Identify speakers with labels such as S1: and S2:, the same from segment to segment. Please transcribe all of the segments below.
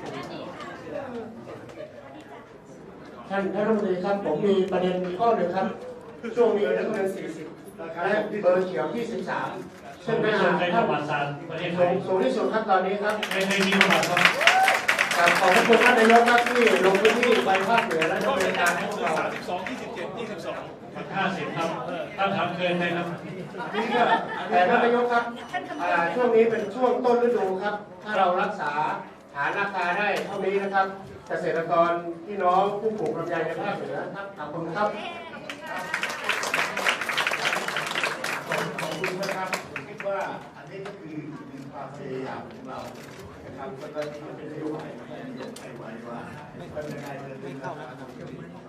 S1: หรอก
S2: ท่านท่านรัฐมนตรีครับ ผมมีประเด็นข้อหนึ่งครับ ช่วงนี้น้ำเงิน40และเบอร์เขียว23ซึ่งเป็น
S3: สูงใน
S2: ท่าน
S3: ประวัติศาสตร์ประเทศไท
S2: สู
S3: ย
S2: งสูงที่สุดครับตอนนี้ครับ
S3: ไม่เคยมีประวัติครับ
S2: กราบขอบพระคุณท่านนายกครับที่ลงพื้นที่ไปภาคเหนือและดำเนินการให้พวกเรา
S4: สามสิบสองยี่สิบเจ็ดยี่สิบสอง
S3: ห้าสิบครับตั้งถามเกินไหมครับ
S2: นี่ก็แต่ท่านนายกครับอ่าช่วงนี้เป็นช่วงต้นฤดูครับ ถ้าเรารักษา ฐานราคาได้เท่านี้นะครับ เกษตรกรพี่น้องผู้ปลูกลำไยในภาคเหนือครับขอบคุณครับ
S5: ขอบคุณนะครับผมคิดว่าอันนี้ก็คือหนึ่งความพยายามของเรานะครับแล้วก็ที่เป็นนโยบายที่นายกให้ไว้ว่าเป็นยังไงเดินเป็นราคาของ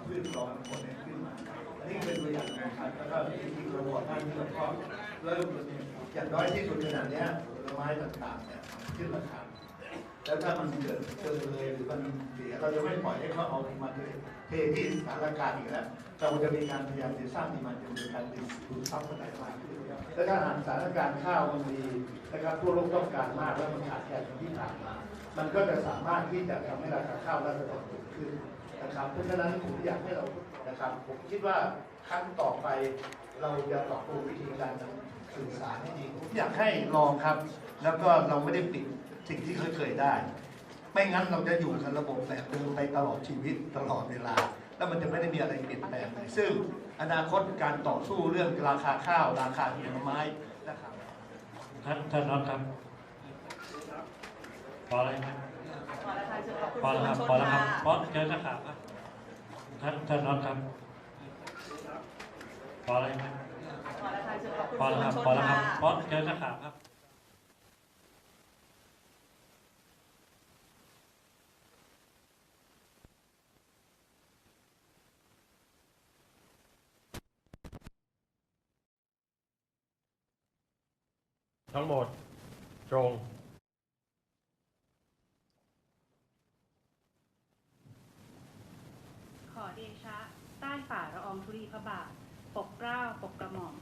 S5: พืชกองคนให้ขึ้นมาอันนี้เป็นตัวอย่างนะครับแล้วก็ที่กระบวนการที่เราก็เริ่มอย่างน้อยที่สุดขนาดนี้ผลไม้ต่างๆเนี่ยขึ้นราคา แล้วถ้ามันเกิดเกินเลยหรือมันเสียเราจะไม่ปล่อยให้เขาเอามาเทที่สถานการณ์อีกแล้วเราจะมีการพยายามจะสร้างดีมันจะมีการดึงดูดซับเข้าไปมากขึ้นและถ้าหากสถานการณ์ข้าวมันดีนะครับทั่วโลกต้องการมากแล้วมันขาดแคลนที่ผ่านมา มันก็จะสามารถที่จะทำให้ราคาข้าวและระดับสูงขึ้นนะครับ เพราะฉะนั้นผมอยากให้เรานะครับผมคิดว่าครั้งต่อไปเราจะปรับปรุงวิธีการสื่อสารให้ดีผมอยากให้ลองครับ แล้วก็เราไม่ได้ปิด สิ่งที่เคยเคยได้ ไม่งั้นเราจะอยู่กับระบบแบบเดิมไปตลอดชีวิตตลอดเวลา แล้วมันจะไม่ได้มีอะไรเปลี่ยนแปลงเลยซึ่งอนาคตการต่อสู้เรื่องราคาข้าว ราคาผลไม้นะครับ
S3: ท่านท่านน็อตครับพออะไรไหม
S1: ขอแล้วค่ะขอบคุณ
S3: พอแล้วครับ
S1: สื่
S3: พอ
S1: ม
S3: แล้ว
S1: ช
S3: ครับ
S1: น
S3: เพราะเจอนักข่าวครับท่านท่านน็อตครับพออะไรไหม
S1: ขอแล้วค่ะขอบคุณ
S3: พอแล้วครับ
S1: สื่ม
S3: พอแล้ว
S1: ช
S3: ครับ
S1: น
S3: เพราะเจอนักข่าวครับ ทั้งหมดตรง
S6: ขอเดชะ ใต้ฝ่าละอองธุลีพระบาท ปกเกล้าปกกระหม่อม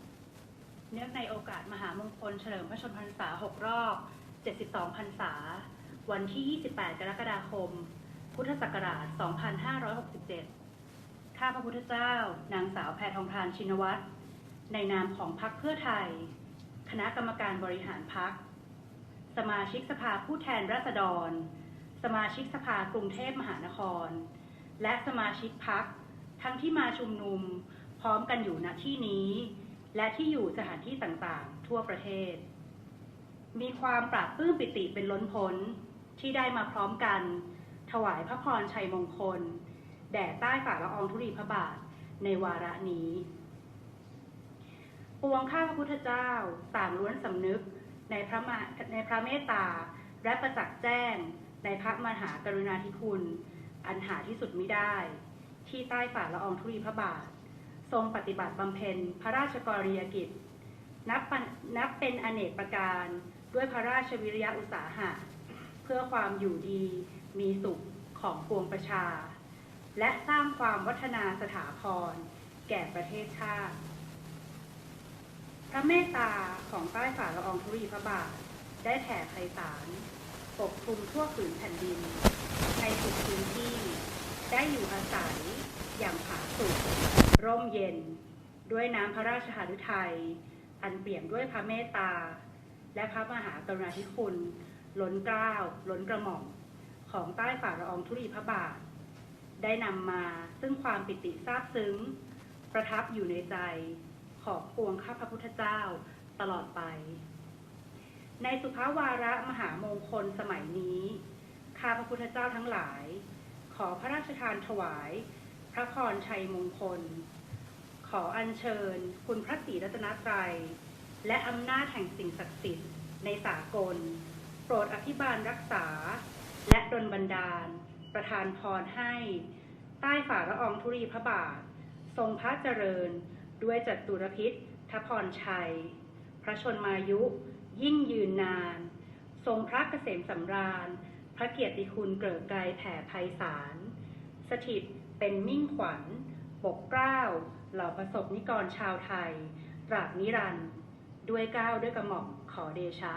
S6: เนื่องในโอกาสมหามงคลเฉลิมพระชนมพรรษา 6 รอบ 72 พรรษา วันที่ 28 กรกฎาคม พุทธศักราช 2567 ข้าพระพุทธเจ้า นางสาวแพทองทานชินวัตร ในนามของพรรคเพื่อไทย คณะกรรมการบริหารพรรคสมาชิกสภาผู้แทนราษฎร สมาชิกสภากรุงเทพมหานคร และสมาชิกพักทั้งที่มาชุมนุมพร้อมกันอยู่ณที่นี้ และที่อยู่สถานที่ต่างๆ ทั่วประเทศ มีความปราบปื้มปิติเป็นล้นพ้นที่ได้มาพร้อมกัน ถวายพระพรชัยมงคล แด่ใต้ฝ่าละอองธุลีพระบาทในวาระนี้ ปวงข้าพระพุทธเจ้าต่างล้วนสำนึกในพระมาในพระเมตตา และประจักษ์แจ้ง ในพระมหากรุณาธิคุณ อันหาที่สุดมิได้ ที่ใต้ฝ่าละอองธุลีพระบาท ทรงปฏิบัติบำเพ็ญพระราชกรณียกิจ นับนับเป็นอเนกประการด้วยพระราชวิริยะอุตสาหะ เพื่อความอยู่ดีมีสุขของปวงประชา และสร้างความวัฒนาสถาพรแก่ประเทศชาติ พระเมตตาของใต้ฝ่าละอองธุลีพระบาท ได้แผ่ไพศาลปกคลุมทั่วผืนแผ่นดิน ในทุกพื้นที่ได้อยู่อาศัยอย่างผาสุกร่มเย็น ด้วยน้ำพระราชหฤทัย อันเปี่ยมด้วยพระเมตตา และพระมหากรุณาธิคุณ ล้นเกล้าล้นกระหม่อมของใต้ฝ่าละอองธุลีพระบาท ได้นำมาซึ่งความปิติซาบซึ้ง ประทับอยู่ในใจ ของปวงข้าพระพุทธเจ้าตลอดไป ในสุภาวาระมหามงคลสมัยนี้ ข้าพระพุทธเจ้าทั้งหลาย ขอพระราชทานถวาย พระพรชัยมงคล ขออัญเชิญ คุณพระศรีรัตนตรัย และอำนาจแห่งสิ่งศักดิ์สิทธิ์ในสากล โปรดอภิบาลรักษา และดลบันดาล ประทานพรให้ ใต้ฝ่าละอองธุรีพระบาท ทรงพระเจริญ ด้วยจัตุรพิษทพรชัย พระชนมายุ ยิ่งยืนนาน ทรงพระเกษมสำราญ พระเกียรติคุณเกริกไกลแผ่ไพศาล สถิตเป็นมิ่งขวัญปกเกล้าเหล่าประสบนิกรชาวไทย ตราบนิรันด์ด้วยเกล้าวด้วยกระหม่อมขอเดชะ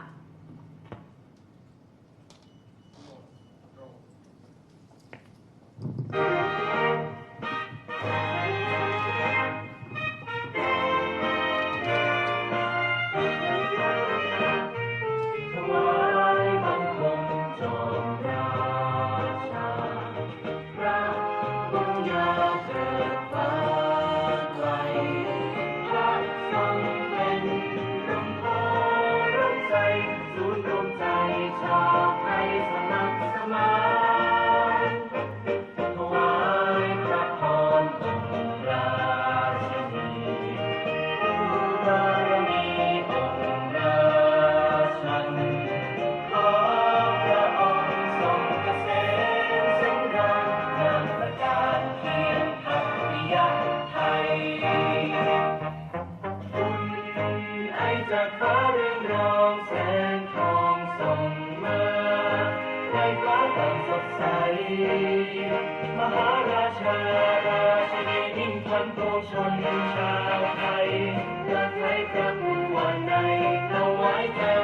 S4: จากฟ้เรืองรองแสงทองส่งมาในฟ้าต่างสดใส มหาราชาราชินีนิ่งพันโตชนชาวไทยรักใครพระผู้วันในถวายแก่